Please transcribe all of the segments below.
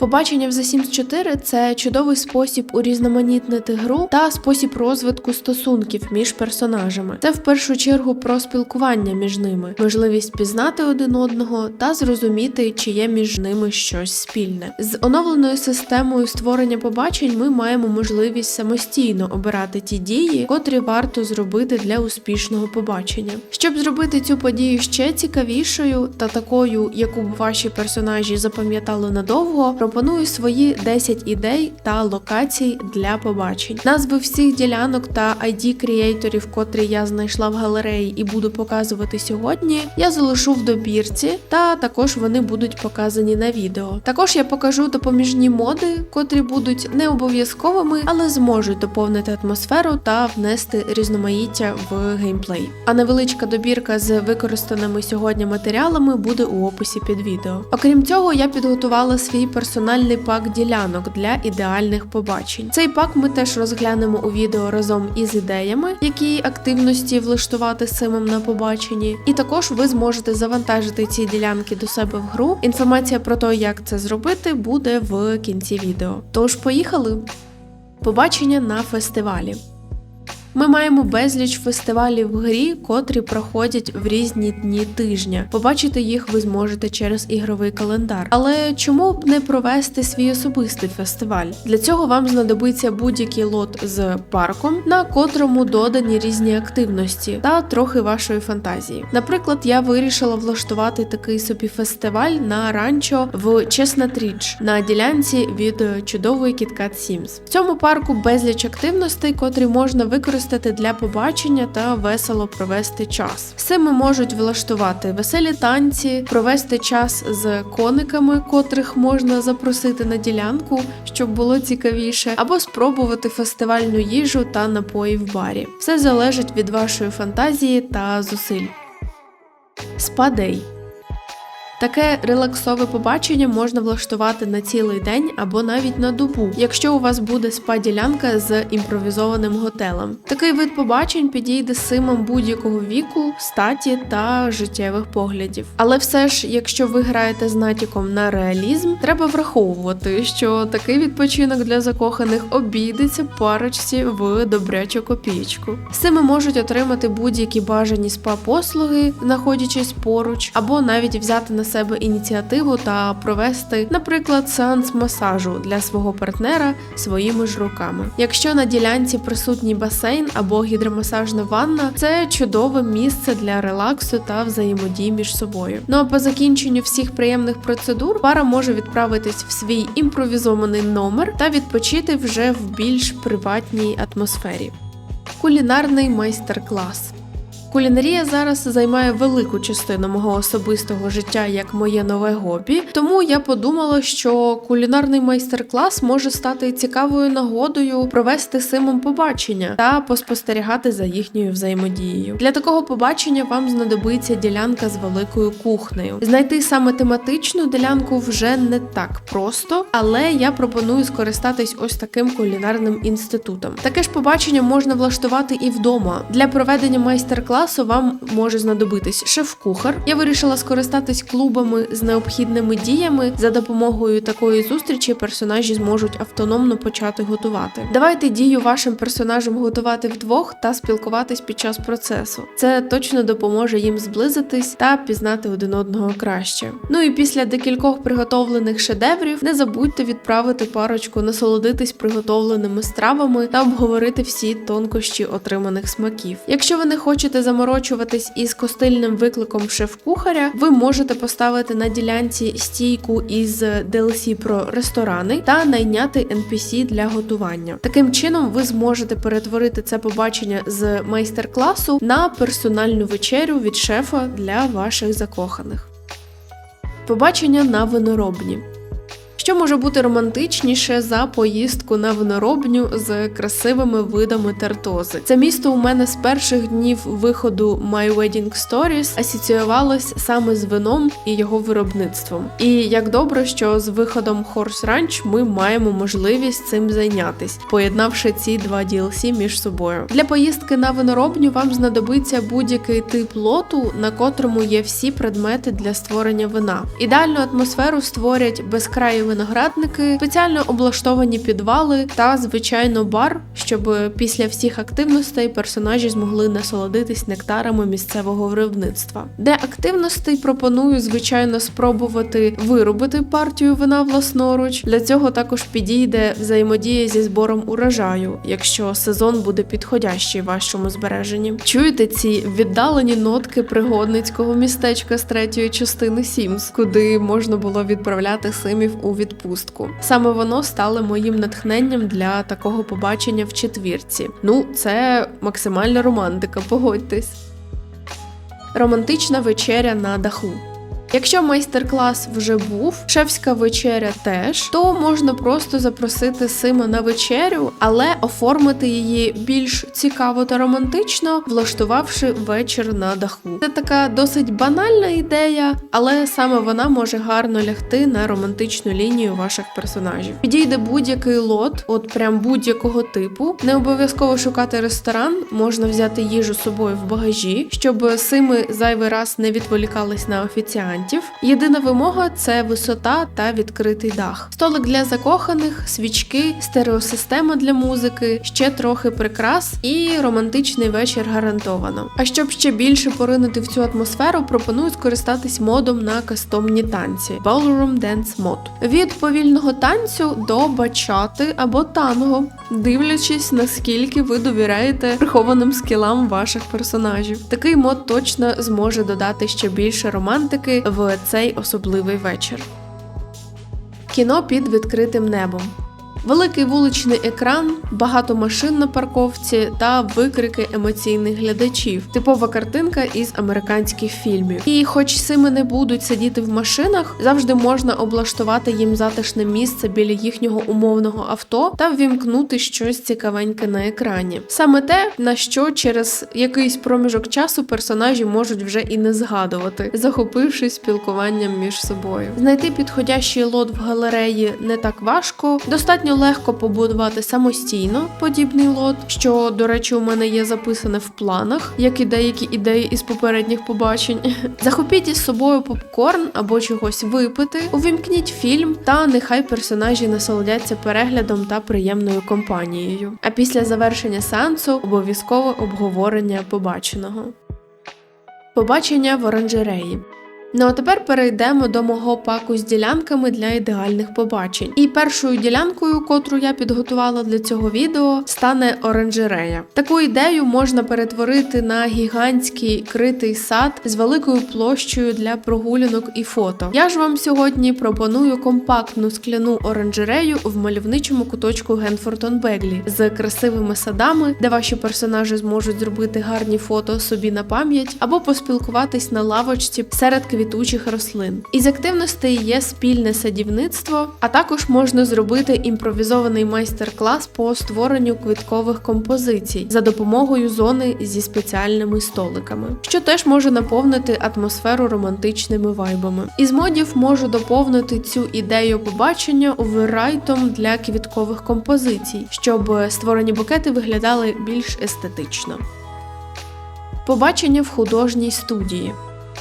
Побачення в The Sims 4 – це чудовий спосіб урізноманітнити гру та спосіб розвитку стосунків між персонажами. Це в першу чергу про спілкування між ними, можливість пізнати один одного та зрозуміти, чи є між ними щось спільне. З оновленою системою створення побачень ми маємо можливість самостійно обирати ті дії, котрі варто зробити для успішного побачення. Щоб зробити цю подію ще цікавішою та такою, яку б ваші персонажі запам'ятали надовго, пропоную свої 10 ідей та локацій для побачень. Назви всіх ділянок та ID креаторів, котрі я знайшла в галереї і буду показувати сьогодні, я залишу в добірці, та також вони будуть показані на відео. Також я покажу допоміжні моди, котрі будуть не обов'язковими, але зможуть доповнити атмосферу та внести різноманіття в геймплей. А невеличка добірка з використаними сьогодні матеріалами буде у описі під відео. Окрім цього, я підготувала свій персональний пак ділянок для ідеальних побачень. Цей пак ми теж розглянемо у відео разом із ідеями, які активності влаштувати симом на побаченні. І також ви зможете завантажити ці ділянки до себе в гру. Інформація про те, як це зробити, буде в кінці відео. Тож поїхали! Побачення на фестивалі. Ми маємо безліч фестивалів в грі, котрі проходять в різні дні тижня. Побачити їх ви зможете через ігровий календар. Але чому б не провести свій особистий фестиваль? Для цього вам знадобиться будь-який лот з парком, на котрому додані різні активності та трохи вашої фантазії. Наприклад, я вирішила влаштувати такий собі фестиваль на ранчо в Chestnut Ridge на ділянці від чудової KitKat Sims. В цьому парку безліч активностей, котрі можна використати для побачення та весело провести час. Сими можуть влаштувати веселі танці, провести час з кониками, котрих можна запросити на ділянку, щоб було цікавіше, або спробувати фестивальну їжу та напої в барі. Все залежить від вашої фантазії та зусиль. Спадей. Таке релаксове побачення можна влаштувати на цілий день або навіть на добу, якщо у вас буде спа-ділянка з імпровізованим готелем. Такий вид побачень підійде симам будь-якого віку, статі та життєвих поглядів. Але все ж, якщо ви граєте з натяком на реалізм, треба враховувати, що такий відпочинок для закоханих обійдеться парочці в добрячу копійку. Сими можуть отримати будь-які бажані спа-послуги, знаходячись поруч, або навіть взяти на себе ініціативу та провести, наприклад, сеанс масажу для свого партнера своїми ж руками. Якщо на ділянці присутній басейн або гідромасажна ванна, це чудове місце для релаксу та взаємодії між собою. Ну а по закінченню всіх приємних процедур пара може відправитись в свій імпровізований номер та відпочити вже в більш приватній атмосфері. Кулінарний майстер-клас. Кулінарія зараз займає велику частину мого особистого життя як моє нове хобі, тому я подумала, що кулінарний майстер-клас може стати цікавою нагодою провести симом побачення та поспостерігати за їхньою взаємодією. Для такого побачення вам знадобиться ділянка з великою кухнею. Знайти саме тематичну ділянку вже не так просто, але я пропоную скористатись ось таким кулінарним інститутом. Таке ж побачення можна влаштувати і вдома. Для проведення майстер-класу класу вам може знадобитись шеф-кухар. Я вирішила скористатись клубами з необхідними діями. За допомогою такої зустрічі персонажі зможуть автономно почати готувати. Давайте дію вашим персонажам готувати вдвох та спілкуватись під час процесу. Це точно допоможе їм зблизитись та пізнати один одного краще. Ну і після декількох приготовлених шедеврів не забудьте відправити парочку насолодитись приготовленими стравами та обговорити всі тонкощі отриманих смаків. Якщо ви не хочете заморочуватись із костильним викликом шеф-кухаря, ви можете поставити на ділянці стійку із DLC про ресторани та найняти NPC для готування. Таким чином, ви зможете перетворити це побачення з майстер-класу на персональну вечерю від шефа для ваших закоханих. Побачення на виноробні. Що може бути романтичніше за поїздку на виноробню з красивими видами тартози? Це місто у мене з перших днів виходу My Wedding Stories асоціювалось саме з вином і його виробництвом. І як добре, що з виходом Horse Ranch ми маємо можливість цим зайнятись, поєднавши ці два DLC між собою. Для поїздки на виноробню вам знадобиться будь-який тип лоту, на котрому є всі предмети для створення вина. Ідеальну атмосферу створять безкраї виногради, виноградники, спеціально облаштовані підвали та, звичайно, бар, щоб після всіх активностей персонажі змогли насолодитись нектарами місцевого виробництва. Де активностей пропоную, звичайно, спробувати виробити партію вина власноруч. Для цього також підійде взаємодія зі збором урожаю, якщо сезон буде підходящий вашому збереженні. Чуєте ці віддалені нотки пригодницького містечка з третьої частини Сімс, куди можна було відправляти симів у відпустку. Саме воно стало моїм натхненням для такого побачення в четвірці. Ну, це максимальна романтика, погодьтесь. Романтична вечеря на даху. Якщо майстер-клас вже був, шефська вечеря теж, то можна просто запросити Сима на вечерю, але оформити її більш цікаво та романтично, влаштувавши вечір на даху. Це така досить банальна ідея, але саме вона може гарно лягти на романтичну лінію ваших персонажів. Підійде будь-який лот, от прям будь-якого типу. Не обов'язково шукати ресторан, можна взяти їжу з собою в багажі, щоб Сими зайвий раз не відволікались на офіціантів. Єдина вимога це висота та відкритий дах. Столик для закоханих, свічки, стереосистема для музики, ще трохи прикрас і романтичний вечір гарантовано. А щоб ще більше поринути в цю атмосферу, пропоную скористатись модом на кастомні танці Ballroom Dance Mod. Від повільного танцю до бачати або танго, дивлячись наскільки ви довіряєте прихованим скілам ваших персонажів. Такий мод точно зможе додати ще більше романтики в цей особливий вечір. Кіно під відкритим небом. Великий вуличний екран, багато машин на парковці та викрики емоційних глядачів. Типова картинка із американських фільмів. І, хоч сими не будуть сидіти в машинах, завжди можна облаштувати їм затишне місце біля їхнього умовного авто та ввімкнути щось цікавеньке на екрані. Саме те, на що через якийсь проміжок часу персонажі можуть вже і не згадувати, захопившись спілкуванням між собою. Знайти підходящий лот в галереї не так важко, достатньо легко побудувати самостійно подібний лот, що, до речі, у мене є записане в планах, як і деякі ідеї із попередніх побачень. Захопіть із собою попкорн або чогось випити, увімкніть фільм, та нехай персонажі насолодяться переглядом та приємною компанією. А після завершення сеансу обов'язково обговорення побаченого. Побачення в оранжереї. Ну а тепер перейдемо до мого паку з ділянками для ідеальних побачень. І першою ділянкою, котру я підготувала для цього відео, стане оранжерея. Таку ідею можна перетворити на гігантський критий сад з великою площею для прогулянок і фото. Я ж вам сьогодні пропоную компактну скляну оранжерею в мальовничому куточку Генфортон Беглі з красивими садами, де ваші персонажі зможуть зробити гарні фото собі на пам'ять або поспілкуватись на лавочці серед квітучих рослин. Із активностей є спільне садівництво, а також можна зробити імпровізований майстер-клас по створенню квіткових композицій за допомогою зони зі спеціальними столиками, що теж може наповнити атмосферу романтичними вайбами. Із модів можу доповнити цю ідею побачення оверрайтом для квіткових композицій, щоб створені букети виглядали більш естетично. Побачення в художній студії.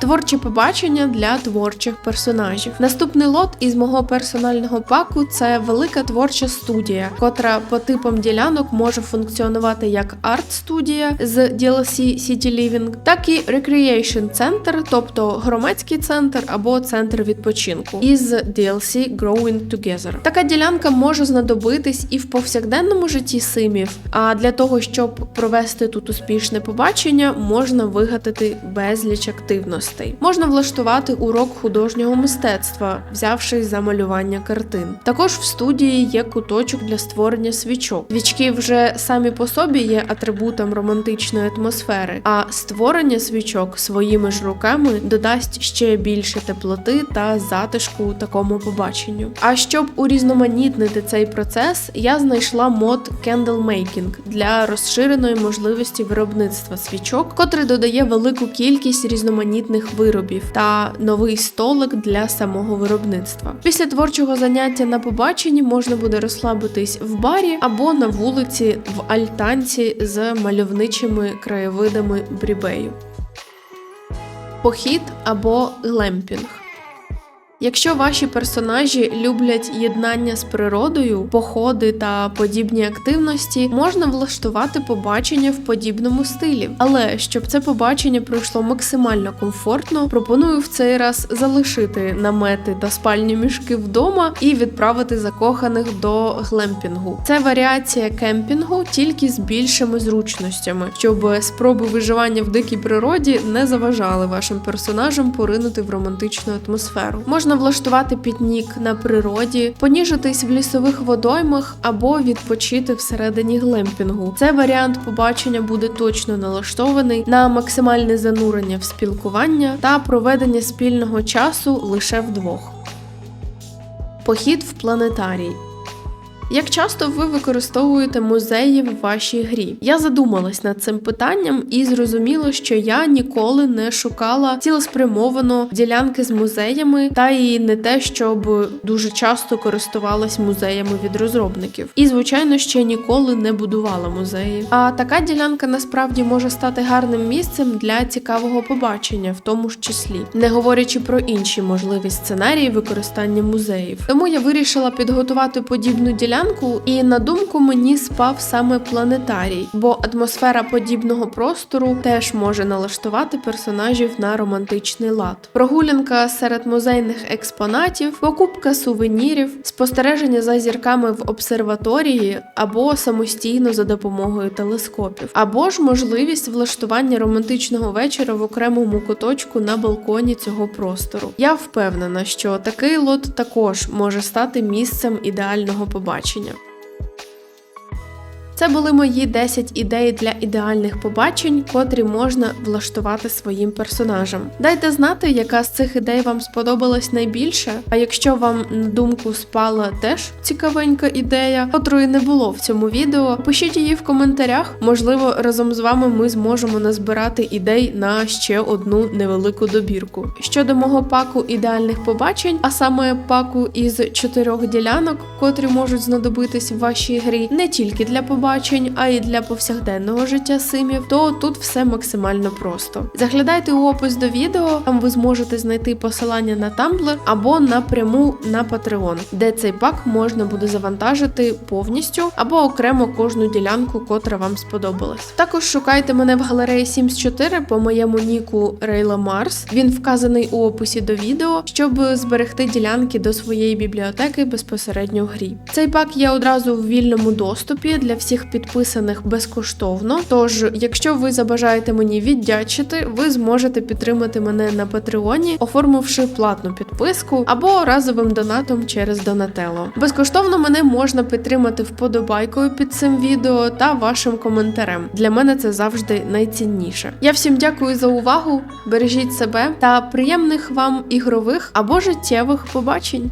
Творчі побачення для творчих персонажів. Наступний лот із мого персонального паку це велика творча студія, котра по типам ділянок може функціонувати як арт-студія з DLC City Living, так і Recreation Center, тобто громадський центр або центр відпочинку із DLC Growing Together. Така ділянка може знадобитись і в повсякденному житті симів. А для того, щоб провести тут успішне побачення, можна вигадати безліч активностей. Можна влаштувати урок художнього мистецтва, взявшись за малювання картин. Також в студії є куточок для створення свічок. Свічки вже самі по собі є атрибутом романтичної атмосфери, а створення свічок своїми ж руками додасть ще більше теплоти та затишку такому побаченню. А щоб урізноманітнити цей процес, я знайшла мод Candle Making для розширеної можливості виробництва свічок, котрий додає велику кількість різноманітних виробів та новий столик для самого виробництва. Після творчого заняття на побаченні можна буде розслабитись в барі або на вулиці в альтанці з мальовничими краєвидами брібею. Похід або глемпінг. Якщо ваші персонажі люблять єднання з природою, походи та подібні активності, можна влаштувати побачення в подібному стилі. Але щоб це побачення пройшло максимально комфортно, пропоную в цей раз залишити намети та спальні мішки вдома і відправити закоханих до глемпінгу. Це варіація кемпінгу тільки з більшими зручностями, щоб спроби виживання в дикій природі не заважали вашим персонажам поринути в романтичну атмосферу. Можна влаштувати пікнік на природі, поніжитись в лісових водоймах або відпочити всередині глемпінгу. Це варіант побачення буде точно налаштований на максимальне занурення в спілкування та проведення спільного часу лише вдвох. Похід в планетарій. Як часто ви використовуєте музеї в вашій грі? Я задумалась над цим питанням і зрозуміла, що я ніколи не шукала цілеспрямовано ділянки з музеями, та і не те, щоб дуже часто користувалась музеями від розробників. І звичайно, ще ніколи не будувала музеї. А така ділянка насправді може стати гарним місцем для цікавого побачення, в тому ж числі, не говорячи про інші можливі сценарії використання музеїв. Тому я вирішила підготувати подібну ділянку, і на думку мені спав саме планетарій, бо атмосфера подібного простору теж може налаштувати персонажів на романтичний лад. Прогулянка серед музейних експонатів, покупка сувенірів, спостереження за зірками в обсерваторії або самостійно за допомогою телескопів, або ж можливість влаштування романтичного вечора в окремому куточку на балконі цього простору. Я впевнена, що такий лот також може стати місцем ідеального побачення побачення. Це були мої 10 ідей для ідеальних побачень, котрі можна влаштувати своїм персонажам. Дайте знати, яка з цих ідей вам сподобалась найбільше. А якщо вам на думку спала теж цікавенька ідея, котрої не було в цьому відео, пишіть її в коментарях. Можливо, разом з вами ми зможемо назбирати ідей на ще одну невелику добірку. Щодо мого паку ідеальних побачень, а саме паку із чотирьох ділянок, котрі можуть знадобитись в вашій грі, не тільки для побачень, а й для повсякденного життя симів, то тут все максимально просто. Заглядайте у опис до відео, там ви зможете знайти посилання на Tumblr або напряму на Patreon, де цей пак можна буде завантажити повністю або окремо кожну ділянку, котра вам сподобалась. Також шукайте мене в галереї Sims 4 по моєму ніку Рейла Марс. Він вказаний у описі до відео, щоб зберегти ділянки до своєї бібліотеки безпосередньо в грі. Цей пак є одразу в вільному доступі для всіх підписаних безкоштовно. Тож, якщо ви забажаєте мені віддячити, ви зможете підтримати мене на Патреоні, оформивши платну підписку або разовим донатом через Донателло. Безкоштовно мене можна підтримати вподобайкою під цим відео та вашим коментарем. Для мене це завжди найцінніше. Я всім дякую за увагу, бережіть себе та приємних вам ігрових або життєвих побачень.